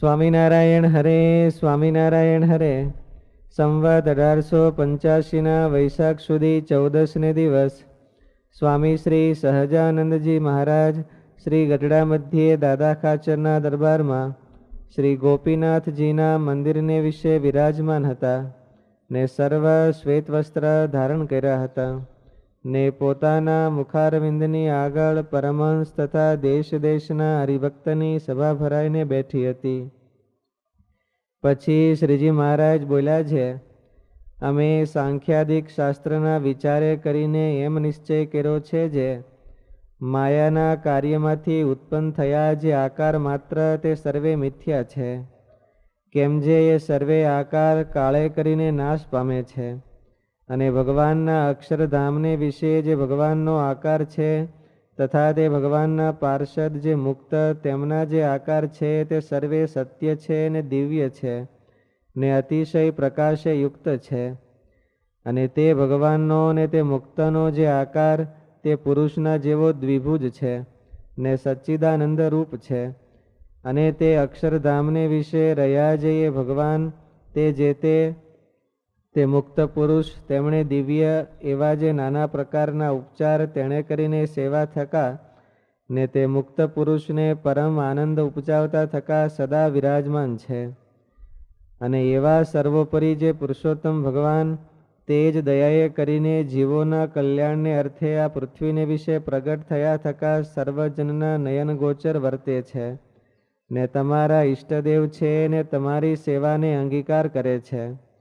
સ્વામિનારાયણ હરે સ્વામિનારાયણ હરે. સંવત અઢારસો પંચ્યાસીના વૈશાખ સુધી ચૌદસને દિવસ. સ્વામી શ્રી સહજાનંદજી મહારાજ, શ્રી ગઢડા મધ્યે દાદા ખાચરના દરબારમાં શ્રી ગોપીનાથજીના મંદિરને વિશે વિરાજમાન હતા ને સર્વ શ્વેત વસ્ત્ર ધારણ કર્યા હતા. ને પોતાના મુખારવિંદની આગળ પરમહંસ તથા દેશ દેશના હરિભક્તની સભા ભરાઈને બેઠી હતી. પછી શ્રીજી મહારાજ બોલ્યા છે, અમે સાંખ્યાદિક શાસ્ત્રના વિચારે કરીને એમ નિશ્ચય કર્યો છે જે, માયાના કાર્યમાંથી ઉત્પન્ન થયા જે આકાર માત્ર તે સર્વે મિથ્યા છે. કેમ જે એ સર્વે આકાર કાળે કરીને નાશ પામે છે. અને ભગવાનના અક્ષરધામને વિશે જે ભગવાનનો આકાર છે, તથા તે ભગવાનના પાર્ષદ જે મુક્ત, તેમના જે આકાર છે, તે સર્વે સત્ય છે ને દિવ્ય છે, ને અતિશય પ્રકાશે યુક્ત છે. અને તે ભગવાનનો ને તે મુક્તનો જે આકાર, તે પુરુષના જેવો દ્વિભુજ છે, ને સચ્ચિદાનંદ રૂપ છે. અને તે અક્ષરધામને વિશે રહ્યા જઈએ ભગવાન, તે જે તે તે મુક્ત પુરુષ, તેમણે દિવ્ય એવા જે નાના પ્રકારના ઉપચાર તેણે કરીને સેવા થકા ને તે મુક્ત પુરુષને પરમ આનંદ ઉપજાવતા થકા સદા વિરાજમાન છે. અને એવા સર્વોપરી જે પુરુષોત્તમ ભગવાન, તે જ દયાએ કરીને જીવોના કલ્યાણને અર્થે આ પૃથ્વીને વિશે પ્રગટ થયા થકા સર્વજનના નયનગોચર વર્તે છે ને તમારા ઈષ્ટદેવ છે ને તમારી સેવાને અંગીકાર કરે છે.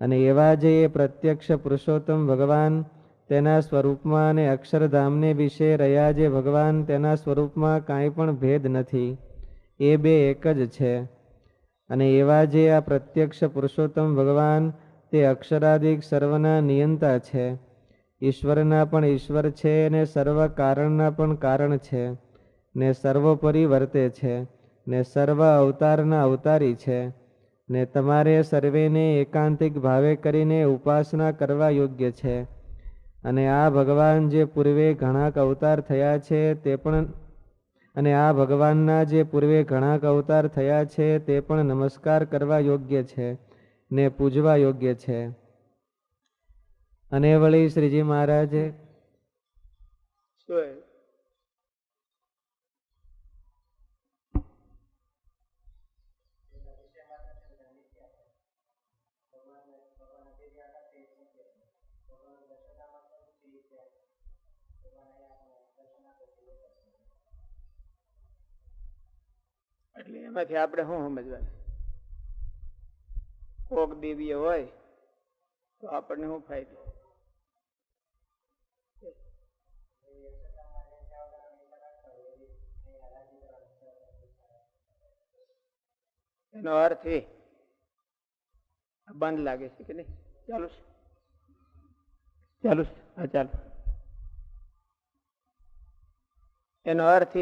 અને એવા જે એ પ્રત્યક્ષ પુરુષોત્તમ ભગવાન તેના સ્વરૂપમાં અને અક્ષરધામને વિશે રહ્યા જે ભગવાન તેના સ્વરૂપમાં કાંઈ પણ ભેદ નથી, એ બે એક જ છે. અને એવા જે આ પ્રત્યક્ષ પુરુષોત્તમ ભગવાન તે અક્ષરાદિક સર્વના નિયંતા છે. ઈશ્વરના પણ ઈશ્વર છે અને સર્વ કારણના પણ કારણ છે. ને સર્વોપરી વર્તે છે. ને સર્વ અવતારના અવતારી છે. ને તમારે સર્વેને એકાંતિક ભાવે કરીને ઉપાસના કરવા યોગ્ય છે. અને આ ભગવાન જે પૂર્વે ઘણા અવતાર થયા છે, તે પણ અને આ ભગવાનના જે પૂર્વે ઘણા અવતાર થયા છે, તે પણ નમસ્કાર કરવા યોગ્ય છે ને પૂજવા યોગ્ય છે. અને વળી શ્રીજી મહારાજે એટલે એમાંથી આપણે શું સમજવાનું? કોક દિવ્ય હોય, તો આપણને શું ફાયદો? એનો અર્થ એ બંધ લાગે છે કે નહીં? ચાલુ છે ચાલુ હા, ચાલુ. એનો અર્થ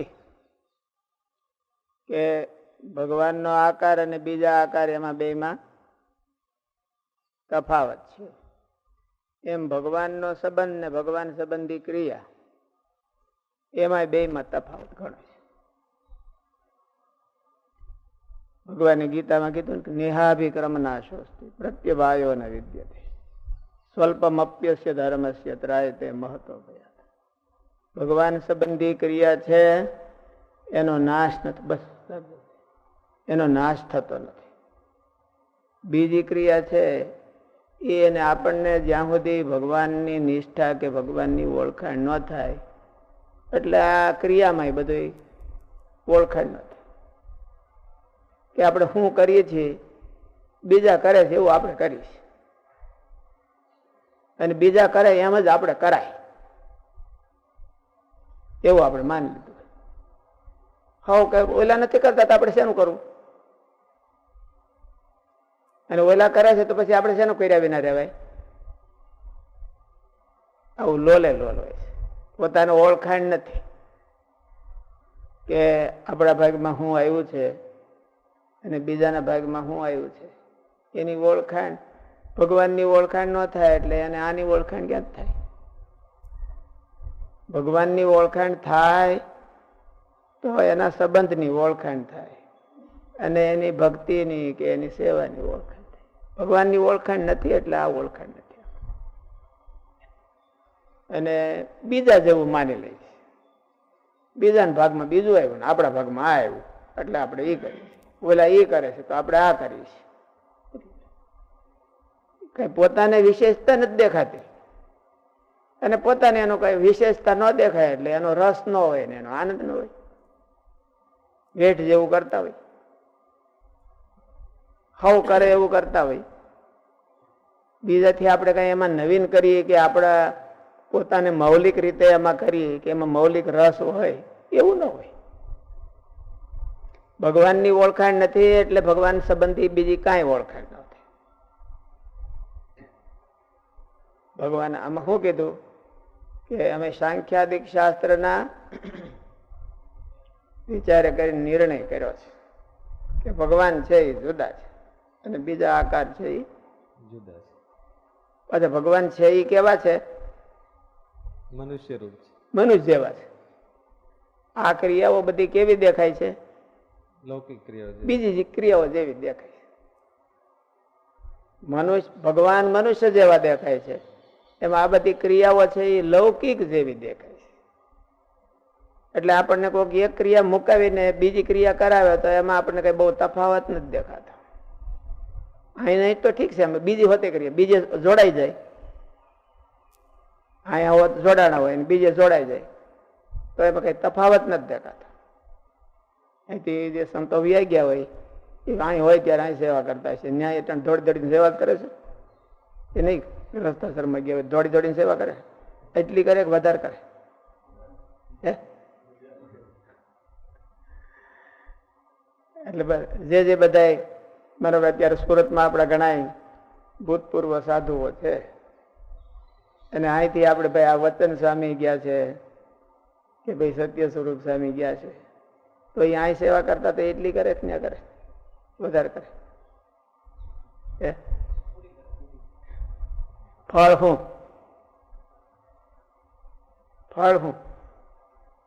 કે ભગવાનનો આકાર અને બીજા આકાર એમાં બેમાં તફાવત છે. એમ ભગવાનનો સંબંધ ને ભગવાન સંબંધી ક્રિયા એમાં બેમાં તફાવત ઘણો છે. ભગવાને ગીતામાં કીધું કે નેહાભિક્રમ નાશોસ્તી પ્રત્યભાયો અને વિદ્યતે સ્વલ્પમપ્યસ્ય ધર્મસ્ય ત્રાય તે મહત્વ ભયા ભગવાન સંબંધી ક્રિયા છે, એનો નાશ નથી, બસ એનો નાશ થતો નથી. બીજી ક્રિયા છે, એ એને આપણને જ્યાં સુધી ભગવાનની નિષ્ઠા કે ભગવાનની ઓળખાણ ન થાય, એટલે આ ક્રિયામાં બધું ઓળખાણ ન થાય. કે આપણે શું કરીએ છીએ, બીજા કરે છે એવું આપણે છીએ. અને બીજા કરે એમ જ આપણે કરાય. એવું આપણે માની લીધું હા કે ઓલા નથી કરતા તો આપણે શેનું કરવું? અને ઓલા કરે છે તો પછી આપણે શેનું કર્યા વિના રહેવાય? આવું લોલે લોલ હોય છે. પોતાને ઓળખાણ નથી કે આપણા ભાગમાં શું આવ્યું છે અને બીજાના ભાગમાં શું આવ્યું છે. એની ઓળખાણ ભગવાનની ઓળખાણ ન થાય એટલે એને આની ઓળખાણ ક્યાં થાય? ભગવાનની ઓળખાણ થાય તો એના સંબંધની ઓળખાણ થાય અને એની ભક્તિની કે એની સેવાની ઓળખાણ થાય. ભગવાનની ઓળખાણ નથી એટલે આ ઓળખાણ નથી અને બીજા જેવું માની લે છે. બીજાના ભાગમાં બીજું આવ્યું ને આપણા ભાગમાં આ આવ્યું. એટલે આપણે એ કરીએ. ઓલા એ કરે છે તો આપણે આ કરીએ છીએ. કઈ પોતાને વિશેષતા નથી દેખાતી. અને પોતાને એનો કઈ વિશેષતા ન દેખાય એટલે એનો રસ ન હોય ને એનો આનંદ ન હોય. વેઠ જેવું કરતા હોય. હવ કરે એવું કરતા હોય. બીજાથી આપણે કઈ એમાં નવીન કરીએ કે આપણા પોતાને મૌલિક રીતે એમાં કરીએ કે એમાં મૌલિક રસ હોય, એવું ન હોય. ભગવાનની ઓળખાણ નથી એટલે ભગવાન સંબંધી બીજી કાંઈ ઓળખાણ ન ભગવાન આમાં શું કીધું? કે અમે સાંખ્યાદિક શાસ્ત્રના વિચારે કરી નિર્ણય કર્યો છે કે ભગવાન છે એ જુદા છે અને બીજા આકાર છે એ જુદા છે. પાછા ભગવાન છે એ કેવા છે? મનુષ્ય રૂપ છે. મનુષ્ય જેવા છે. આ ક્રિયાઓ બધી કેવી દેખાય છે? લૌકિક ક્રિયાઓ બીજી ક્રિયાઓ જેવી દેખાય છે. મનુષ્ય ભગવાન મનુષ્ય જેવા દેખાય છે. એમાં આ બધી ક્રિયાઓ છે એ લૌકિક જેવી દેખાય છે. એટલે આપણને કોઈક એક ક્રિયા મુકાવીને બીજી ક્રિયા કરાવે તો એમાં આપણને કઈ બહુ તફાવત નથી દેખાતો. નહીં તો ઠીક છે, અમે બીજી હોતે કરીએ, બીજે જોડાઈ જાય. અહીંયા હોત જોડાણા હોય ને બીજે જોડાઈ જાય. તો એમાં કઈ તફાવત નથી દેખાતો. અહીંથી જે સંતો વ્યાઈ ગયા હોય, એ અહીં હોય ત્યારે અહીં સેવા કરતા છે ન્યાય ધોડી દોડીને સેવા કરે છે. એ નહીં. રસ્તા શર્મા ગયા દોડી દોડીને સેવા કરે. એટલી કરે કે વધારે કરે. હે? એટલે જે જે બધાય, મારો અત્યારે સુરતમાં આપણા ઘણા ભૂતપૂર્વ સાધુઓ છે. અને અહીંથી આપણે ભાઈ આ વચન સ્વામી ગયા છે કે ભાઈ સત્ય સ્વરૂપ સ્વામી ગયા છે. તો એ અહીં સેવા કરતા તો એટલી કરે કે ન કરે? વધારે કરે? ફળ શું ફળ શું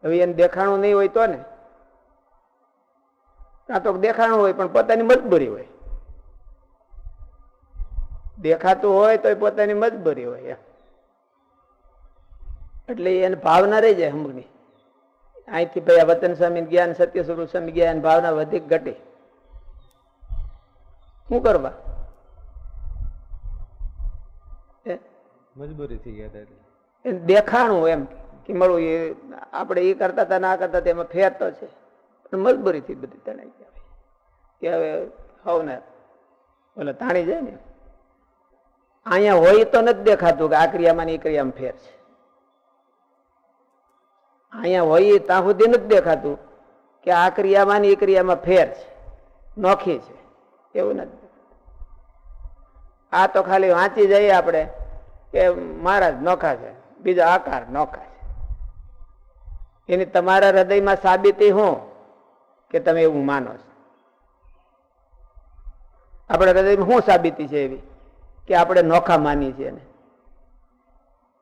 હવે એને દેખાણું નહીં હોય તો ને? કાં તો દેખાણું હોય, પણ પોતાની મજબૂરી હોય. દેખાતું હોય તો પોતાની મજબૂરી હોય એટલે એને ભાવના રહી જાય અમુકની અહીંથી ભાઈ આ વતન સ્વામી ગયા સત્ય સ્વરૂપ સ્વામી ગયા ભાવના વધી ઘટી. શું કરવા? મજબૂરી થઈ ગયા દેખાણું એમ કે મળું એ આપણે એ કરતા હતા ના કરતા એમાં ફેર તો છે. પણ મજબૂરીથી બધી તણાઈ ગયા કે હવે હવ ને ઓલે તાણી જાય ને. અહીંયા હોય તો નથી દેખાતું કે આ ક્રિયામાં એ ક્રિયામાં ફેર છે. અહીંયા હોય ત્યાં સુધી નથી દેખાતું કે આ ક્રિયામાં એ ક્રિયામાં ફેર છે. નોખી છે. એવું નથી આ તો ખાલી વાંચી જઈએ આપણે. કે મહારાજ નોખા છે, બીજા આકાર નોખા છે. એની તમારા હૃદયમાં સાબિતી હું કે તમે એવું માનો છો? આપણા હૃદયમાં શું સાબિતી છે એવી કે આપણે નોખા માની છીએ ને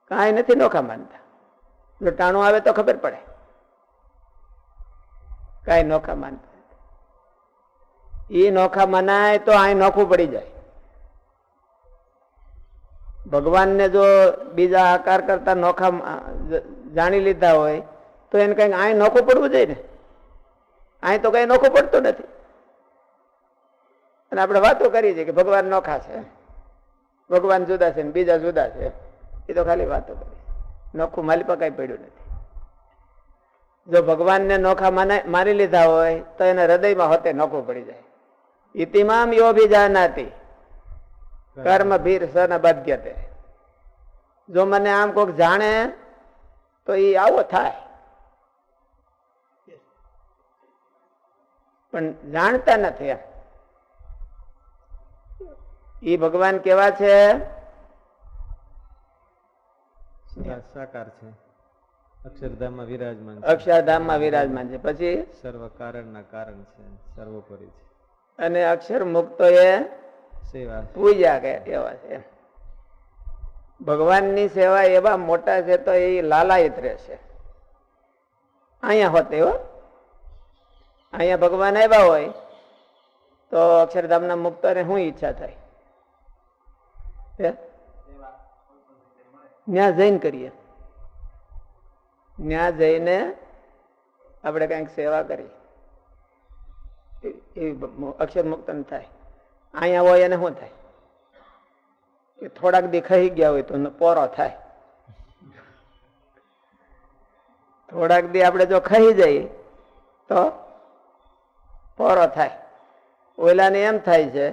કાંઈ નથી નોખા માનતા. જો ટાણું આવે તો ખબર પડે. કાંઈ નોખા માનતા એ નોખા મનાય તો અહીં નોખું પડી જાય. ભગવાનને જો બીજા આકાર કરતા નોખા જાણી લીધા હોય, તો એને કંઈક અહીં નોખું પડવું જોઈએ ને? અહીં તો કઈ નોખું પડતું નથી. અને આપણે વાતો કરીએ છીએ કે ભગવાન નોખા છે. ભગવાન જુદા છે ને બીજા જુદા છે. એ તો ખાલી વાતો કરી નોખું માલી પકાઈ પડ્યું નથી. જો ભગવાનને નોખા મારી લીધા હોય, તો એને હૃદયમાં હોતે નોખું પડી જાય. ઇતિમામ યોભિજાનાતી. કર્મ ભીર સન બાધ્યતે જો મને આમ કોક જાણે તો એ આવો થાય. પણ જાણતા નથી એ ભગવાન કેવા છે? સાકાર છે. અક્ષરધામમાં વિરાજમાન છે. અક્ષરધામમાં વિરાજમાન છે. પછી? સર્વ કારણના કારણ છે. સર્વોપરી છે. અને અક્ષર મુક્ત એ. પૂજા એવા છે ભગવાનની સેવા એવા મોટા છે તો એ લાલાયત રહેશે. અહીંયા હોતે હો. અહીંયા ભગવાન આવ્યા હોય તો અક્ષરધામના મુક્તોને શું ઈચ્છા થાય? ત્યાં જઈને કરીએ. ત્યાં જઈને આપણે કંઈક સેવા કરીએ. એ- અક્ષર મુક્ત થાય. અહીંયા હોય એને શું થાય? કે થોડાક દેખાઈ ગયા હોય તો પોરો થાય. થોડાક દી આપણે જો ખાઈ જઈએ તો પોરો થાય. ઓલાને એમ થાય છે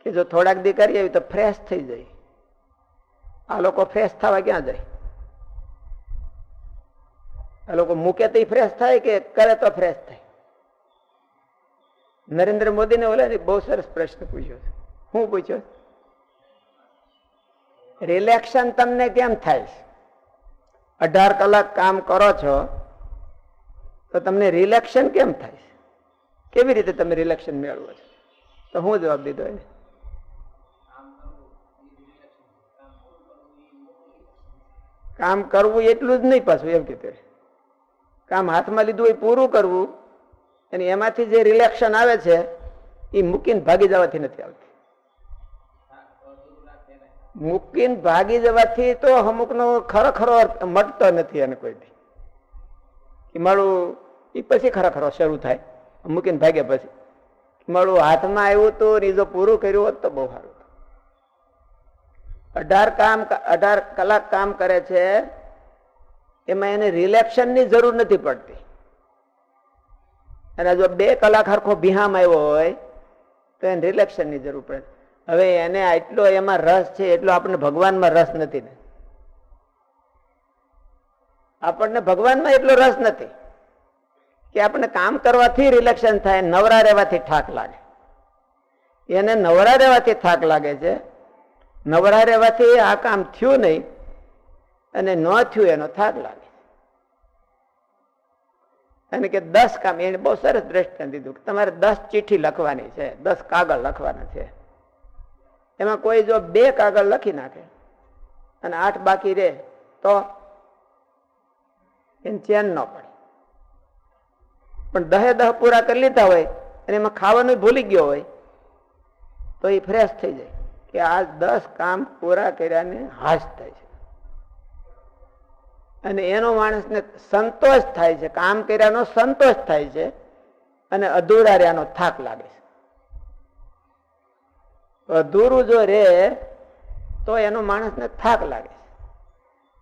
કે જો થોડાક દી કરીએ તો ફ્રેશ થઈ જાય. આ લોકો ફ્રેશ થવા ક્યાં જાય? આ લોકો મૂકે તો ફ્રેશ થાય કે કરે તો ફ્રેશ થાય? નરેન્દ્ર મોદીને ઓલા બહુ સરસ પ્રશ્ન પૂછ્યો છે. શું પૂછ્યો રિલેક્શન તમને કેમ થાય અઢાર કલાક કામ કરો છો, તો તમને રિલેક્શન કેમ થાય કેવી રીતે તમે રિલેક્શન મેળવો છો? તો હું જવાબ દીધો એને. કામ કરવું એટલું જ નહીં પાછું, એમ કીધું કામ હાથમાં લીધું એ પૂરું કરવું અને એમાંથી જે રિલેક્શન આવે છે એ મૂકીને ભાગી જવાથી નથી આવતી. મૂકીને ભાગી જવાથી તો અમુકનો ખરેખરો મટતો નથી એને કોઈ કે મારું એ પછી ખરેખરો શરૂ થાય, મૂકીને ભાગ્યા પછી. મારું હાથમાં આવ્યું હતું રીઝો પૂરું કર્યું હોત તો બહુ સારું અઢાર કામ અઢાર કલાક કામ કરે છે, એમાં એને રિલેક્શનની જરૂર નથી પડતી. અને જો બે કલાક હરખો બિહામ આવ્યો હોય, તો એને રિલેક્શનની જરૂર પડે. હવે એને આટલો એમાં રસ છે, એટલો આપણને ભગવાનમાં રસ નથી ને. આપણને ભગવાનમાં એટલો રસ નથી કે આપણને કામ કરવાથી રિલેક્શન થાય, નવરા રહેવાથી થાક લાગે. એને નવરા રહેવાથી થાક લાગે છે. નવરા રહેવાથી આ કામ થયું નહીં, અને ન થયું એનો થાક લાગે. અને કે દસ કામ, એને બહુ સરસ દ્રષ્ટાંત દીધું કે તમારે દસ ચિઠ્ઠી લખવાની છે, દસ કાગળ લખવાના છે. એમાં કોઈ જો બે કાગળ લખી નાખે અને આઠ બાકી રહે, તો એને ચેન ન પડે. પણ દહે દહ પૂરા કરી લીધા હોય અને એમાં ખાવાનું ભૂલી ગયો હોય, તો એ ફ્રેશ થઈ જાય કે આ દસ કામ પૂરા કર્યાને હાશ થાય છે. અને એનો માણસને સંતોષ થાય છે. કામ કર્યાનો સંતોષ થાય છે અને અધૂરા રહ્યાનો થાક લાગે છે. અધૂરું જો રે, તો એનો માણસને થાક લાગે છે.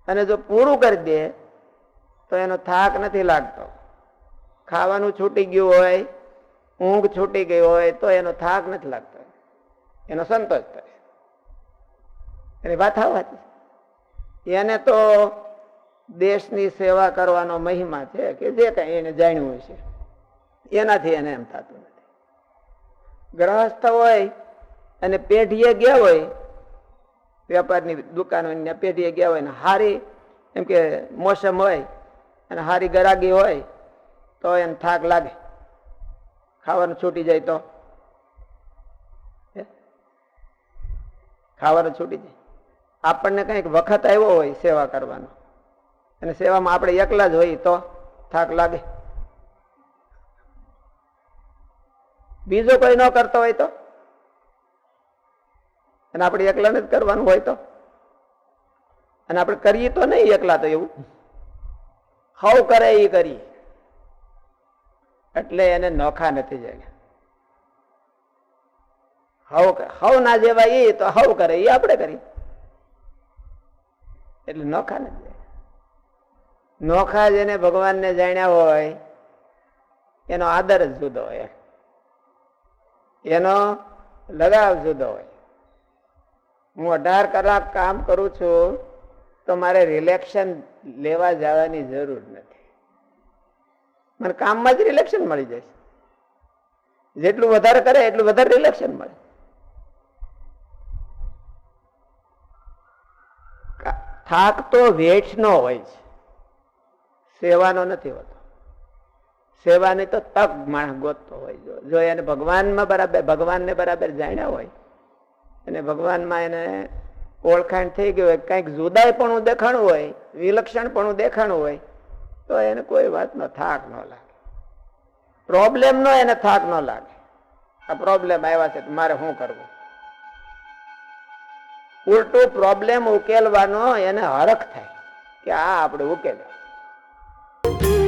અને જો પૂરું કરી દે, તો એનો થાક નથી લાગતો. ખાવાનું છૂટી ગયું હોય, ઊંઘ છૂટી ગઈ હોય, તો એનો થાક નથી લાગતો. એનો સંતોષ થાય. એની વાત આવવાથી. એને તો દેશની સેવા કરવાનો મહિમા છે કે જે કઈ એને જાણ્યું છે એનાથી એને એમ થતું નથી. ગ્રહસ્થ હોય અને પેઢીએ ગયા હોય, વેપારની દુકાનો પેઢીએ ગયા હોય ને હારી, એમ કે મોસમ હોય અને હારી ગરાગી હોય, તો એને થાક લાગે. ખાવાનું છૂટી જાય તો. ખાવાનું છૂટી જાય. આપણને કંઈક વખત આવ્યો હોય સેવા કરવાનો. અને સેવામાં આપણે એકલા જ હોય તો થાક લાગે. બીજો કોઈ ન કરતો હોય તો? અને આપણે એકલાને જ કરવાનું હોય તો? અને આપણે કરીએ તો નહીં એકલા તો એવું? હવ કરે એ કરીએ એટલે એને નોખા નથી જાય હવ હવ ના જેવા એ તો હવ કરે, એ આપણે કરીએ. એટલે નોખા નથી નોખા જેને ભગવાનને જાણ્યા હોય, એનો આદર જ જુદો હોય. એનો લગાવ જુદો હોય. હું અઢાર કલાક કામ કરું છું, તો મારે રિલેક્શન લેવા જવાની જરૂર નથી. મને કામમાં જ રિલેક્શન મળી જાય જેટલું વધારે કરે, એટલું વધારે રિલેક્શન મળે. થાક તો વેઠનો હોય છે સેવાનો નથી હોતો. સેવાની તો તક માણસ ગોતતો હોય. જો એને ભગવાનમાં બરાબર ભગવાનને બરાબર જાણ્યા હોય, અને ભગવાનમાં એને ઓળખાણ થઈ ગયું હોય, કંઈક જુદાય પણ દેખાણું હોય વિલક્ષણ પણ દેખાણું હોય, તો એને કોઈ વાતનો થાક ન લાગે. પ્રોબ્લેમ નો એને થાક ન લાગે. આ પ્રોબ્લેમ આવ્યા છે મારે શું કરવું? ઉલટું પ્રોબ્લેમ ઉકેલવાનો એને હરખ થાય કે આ આપણે ઉકેલ્યો. Bye.